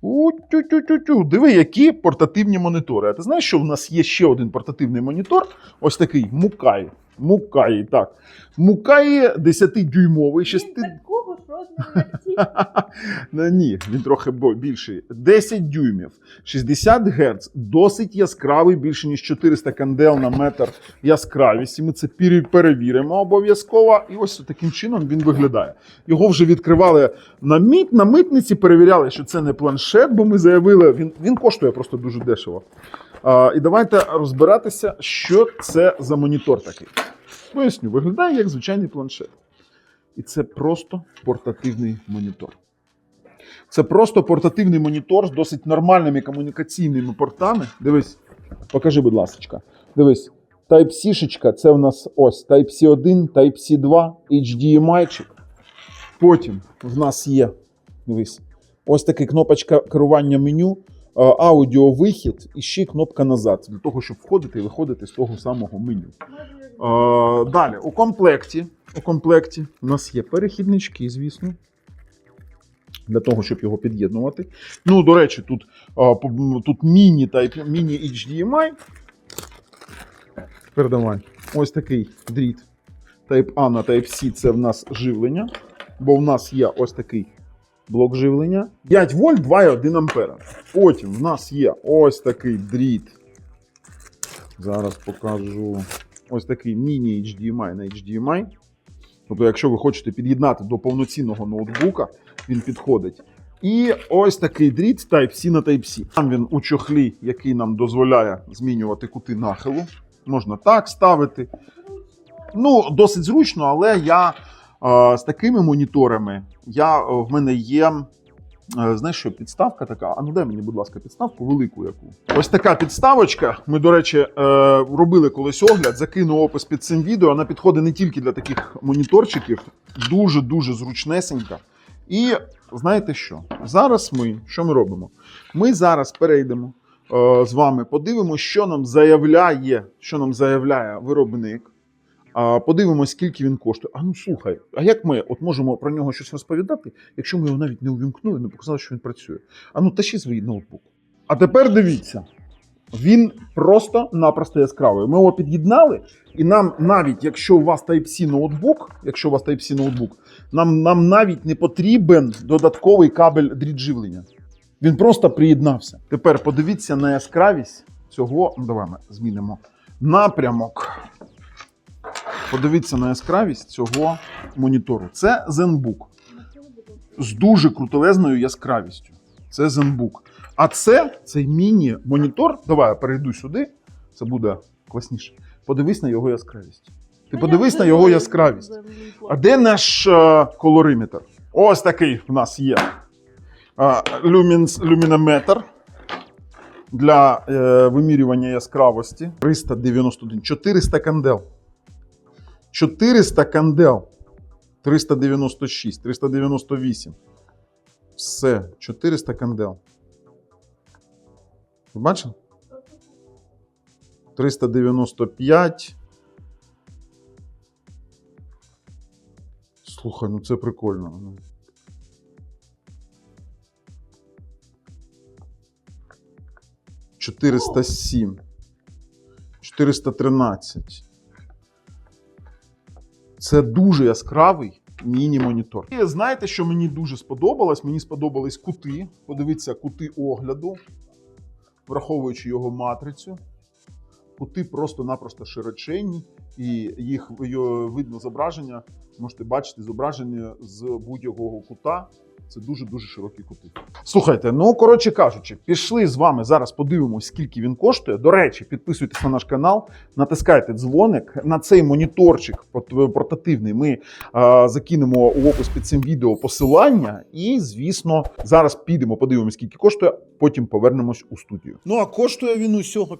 У-тю-тю-тю-тю. Диви, які портативні монітори. А ти знаєш, що в нас є ще один портативний монітор? Ось такий Мукай. Мукай, так. Мукай 10-дюймовий, 6... Ну, Ні, він трохи більший. 10 дюймів, 60 Гц, досить яскравий, більше ніж 400 кандел на метр яскравісті. Ми це перевіримо обов'язково. І ось таким чином він виглядає. Його вже відкривали на мит, на митниці, перевіряли, що це не планшет, бо ми заявили, він, він коштує просто дуже дешево. А, і давайте розбиратися, що це за монітор такий. Поясню, виглядає як звичайний планшет. І це просто портативний монітор. Це просто портативний монітор з досить нормальними комунікаційними портами. Дивись, покажи, будь ласка. Дивись, Type-C, це у нас ось Type-C 1, Type-C 2, HDMI. Потім в нас є, дивись, ось така кнопочка керування меню, аудіовихід і ще кнопка назад, для того, щоб входити і виходити з того самого меню. Е, Далі, у комплекті, у комплекті у нас є перехіднички, звісно. Для того, щоб його під'єднувати. Ну, до речі, тут, м, тут міні міні HDMI. Передавай. Ось такий дріт. Type A на Type C це в нас живлення. Бо в нас є ось такий блок живлення. 5 вольт, 2,1 ампера. Потім в нас є ось такий дріт. Зараз покажу. Ось такий міні HDMI на HDMI. Тобто, якщо ви хочете під'єднати до повноцінного ноутбука, він підходить. І ось такий дріт Type-C на Type-C. Там він у чохлі, який нам дозволяє змінювати кути нахилу. Можна так ставити. Ну, досить зручно, але я з такими моніторами, я, е, в мене є. е, Знаєш що, підставка така. А ну дай мені, будь ласка, підставку велику яку. Ось така підставочка. Ми, до речі, е, робили колись огляд, закину опис під цим відео. Вона підходить не тільки для таких моніторчиків, дуже-дуже зручнесенька. І знаєте що? Зараз ми що ми робимо? Ми зараз перейдемо з вами, подивимося, що нам заявляє, що нам заявляє виробник. Подивимось, скільки він коштує. А ну слухай, а як ми от можемо про нього щось розповідати, якщо ми його навіть не увімкнули, не показали, що він працює? А ну тащи свій ноутбук. А тепер дивіться. Він просто-напросто яскравий. Ми його під'єднали, і нам навіть якщо у вас Type-C ноутбук, якщо у вас Type-C ноутбук, нам, нам навіть не потрібен додатковий кабель дріт живлення. Він просто приєднався. Тепер подивіться на яскравість цього. Давай ми змінимо напрямок. Подивіться на яскравість цього монітору. Це ZenBook з дуже крутелезною яскравістю. Це ZenBook. А це цей міні-монітор. Давай я перейду сюди. Це буде класніше. Подивись на його яскравість. Ти подивись на його яскравість. А де наш е, колориметр? Ось такий в нас є е, люмінс, люмінометр для е, вимірювання яскравості. 391, 400 кандел. 400 кандел. 396, 398. Все, 400 кандел. Ви бачили? 395. Слухай, ну це прикольно. Чотириста сім. 413. Це дуже яскравий міні-монітор. І знаєте, що мені дуже сподобалось? Мені сподобались кути. Подивіться, кути огляду, враховуючи його матрицю. Кути просто-напросто широченні, і їх видно зображення. Можете бачити зображення з будь-якого кута. Це дуже-дуже широкі кути. Слухайте, ну коротше кажучи, пішли з вами зараз подивимось, скільки він коштує. До речі, підписуйтесь на наш канал, натискайте дзвоник. На цей моніторчик портативний ми е, закинемо у опис під цим відео посилання. І, звісно, зараз підемо, подивимось, скільки коштує, потім повернемось у студію. Ну а коштує він усього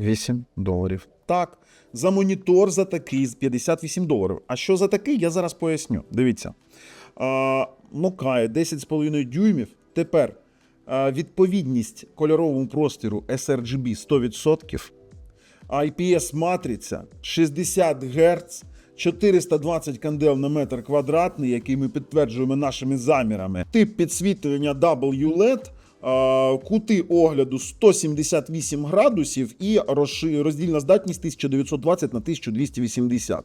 58 доларів. Так, за монітор за такий з 58 доларів. А що за такий, я зараз поясню. Дивіться. Мокає 10,5 дюймів. Тепер а, відповідність кольоровому простіру sRGB 100%. IPS матриця 60 Гц, 420 кандел на метр квадратний, який ми підтверджуємо нашими замірами. Тип підсвітлення WLED. Кути огляду 178 градусів і роздільна здатність 1920 на 1280.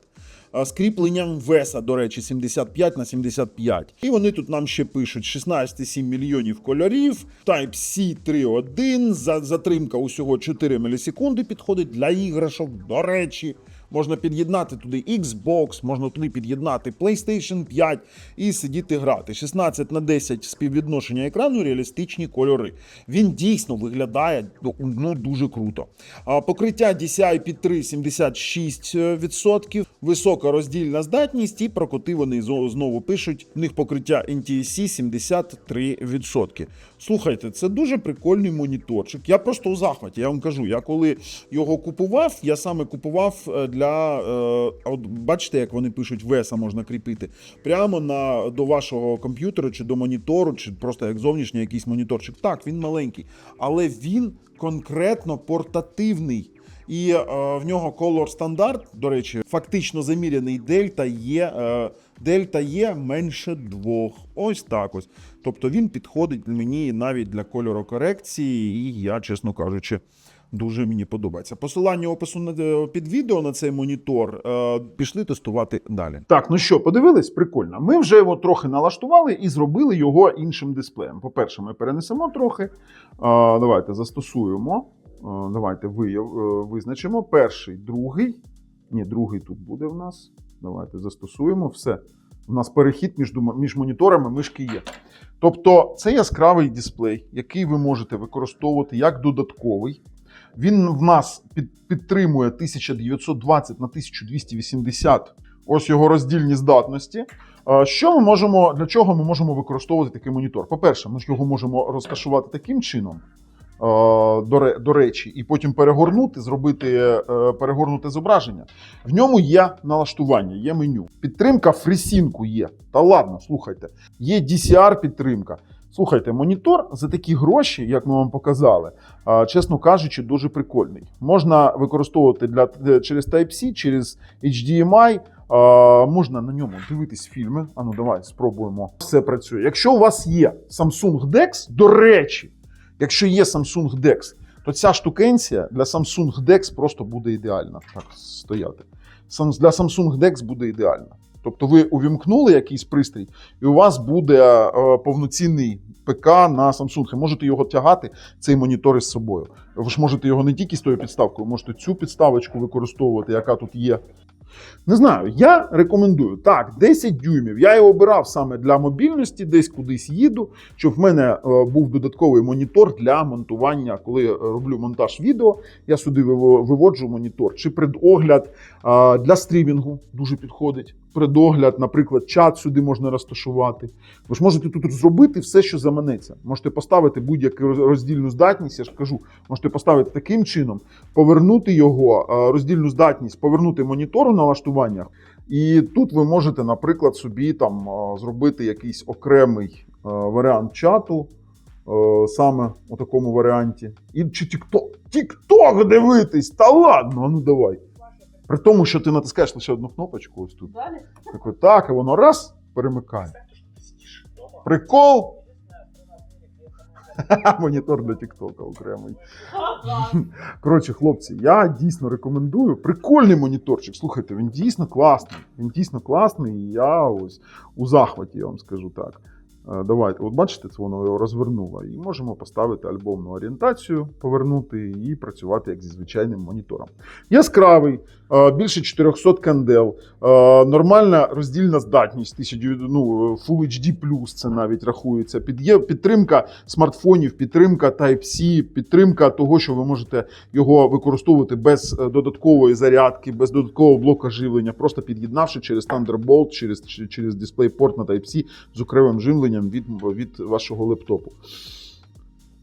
А, З кріпленням веса, до речі, 75 на 75. І вони тут нам ще пишуть 16,7 мільйонів кольорів, Type-C 3.1, затримка усього 4 мілісекунди підходить для іграшок. До речі, можна під'єднати туди Xbox, можна туди під'єднати PlayStation 5 і сидіти грати. 16 на 10 співвідношення екрану, реалістичні кольори. Він дійсно виглядає ну, дуже круто. Покриття DCI-P3 76%, висока роздільна здатність, і про коти вони знову пишуть. В них покриття NTSC 73%. Слухайте, це дуже прикольний моніторчик. Я просто у захваті. Я вам кажу, я коли його купував, я саме купував е, для. е, От бачите, як вони пишуть, веса можна кріпити прямо на до вашого комп'ютера чи до монітору, чи просто як зовнішній якийсь моніторчик. Так, він маленький, але він конкретно портативний. І е, в нього колор стандарт, до речі, фактично заміряний дельта є. Е, дельта є менше двох. Ось так ось. Тобто він підходить мені навіть для кольорокорекції, і я, чесно кажучи, дуже мені подобається. Посилання опису на- під відео на цей монітор. Е, пішли тестувати далі. Так, ну що, подивились? Прикольно. Ми вже його трохи налаштували і зробили його іншим дисплеєм. По-перше, ми перенесемо трохи. Е, давайте застосуємо. Е, Давайте е, визначимо перший, другий. Ні, другий тут буде в нас. Давайте застосуємо все. У нас перехід між, між моніторами мишки є. Тобто це яскравий дисплей, який ви можете використовувати як додатковий. Він в нас під, підтримує 1920 на 1280. Ось його роздільні здатності. Е, Що ми можемо, для чого ми можемо використовувати такий монітор? По-перше, ми ж його можемо розташувати таким чином, е, до, речі, і потім перегорнути, зробити е, перегорнуте зображення. В ньому є налаштування, є меню. Підтримка фрісінку є. Та ладно, слухайте, є DCR-підтримка. Слухайте, монітор за такі гроші, як ми вам показали, чесно кажучи, дуже прикольний. Можна використовувати для е, через Type-C, через HDMI. Можна на ньому дивитись фільми. А ну давай спробуємо. Все працює. Якщо у вас є Samsung DeX, до речі, якщо є Samsung DeX, то ця штукенція для Samsung DeX просто буде ідеальна. Так, стояти. Для Samsung DeX буде ідеальна. Тобто ви увімкнули якийсь пристрій, і у вас буде е, повноцінний ПК на Samsung. І можете його тягати, цей монітор із собою. Ви ж можете його не тільки з тою підставкою, можете цю підставочку використовувати, яка тут є. Не знаю, я рекомендую. Так, 10 дюймів. Я його обирав саме для мобільності, десь кудись їду, щоб в мене е, був додатковий монітор для монтування. Коли я роблю монтаж відео, я сюди виводжу монітор. Чи предогляд е, для стрімінгу дуже підходить. Предогляд, наприклад, чат сюди можна розташувати. Ви ж можете тут зробити все, що заманеться. Можете поставити будь-яку роздільну здатність, я ж кажу, можете поставити таким чином, повернути його, е, роздільну здатність, повернути монітор у налаштуваннях. І тут ви можете, наприклад, собі там е, зробити якийсь окремий е, варіант чату, саме у такому варіанті. І чи TikTok дивитись, та ладно, ну давай. При тому, що ти натискаєш лише одну кнопочку ось тут. Далі. Так, так, і воно раз перемикає. Прикол. Монітор для Тіктока окремий. Коротше, хлопці, я дійсно рекомендую. Прикольний моніторчик. Слухайте, він дійсно класний. Він дійсно класний. І я ось у захваті, я вам скажу так. Е, Давайте, от бачите, це воно його розвернуло. І можемо поставити альбомну орієнтацію, повернути і працювати як зі звичайним монітором. Яскравий, е, більше 400 кандел, е, нормальна роздільна здатність, 1900, ну, Full HD+, це навіть рахується. Підтримка смартфонів, підтримка Type-C, підтримка того, що ви можете його використовувати без додаткової зарядки, без додаткового блока живлення, просто під'єднавши через Thunderbolt, через, через DisplayPort на Type-C з окремим живленням від, від вашого лептопу.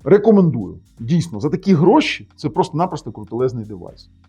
Рекомендую. Дійсно, за такі гроші це просто-напросто крутелезний девайс.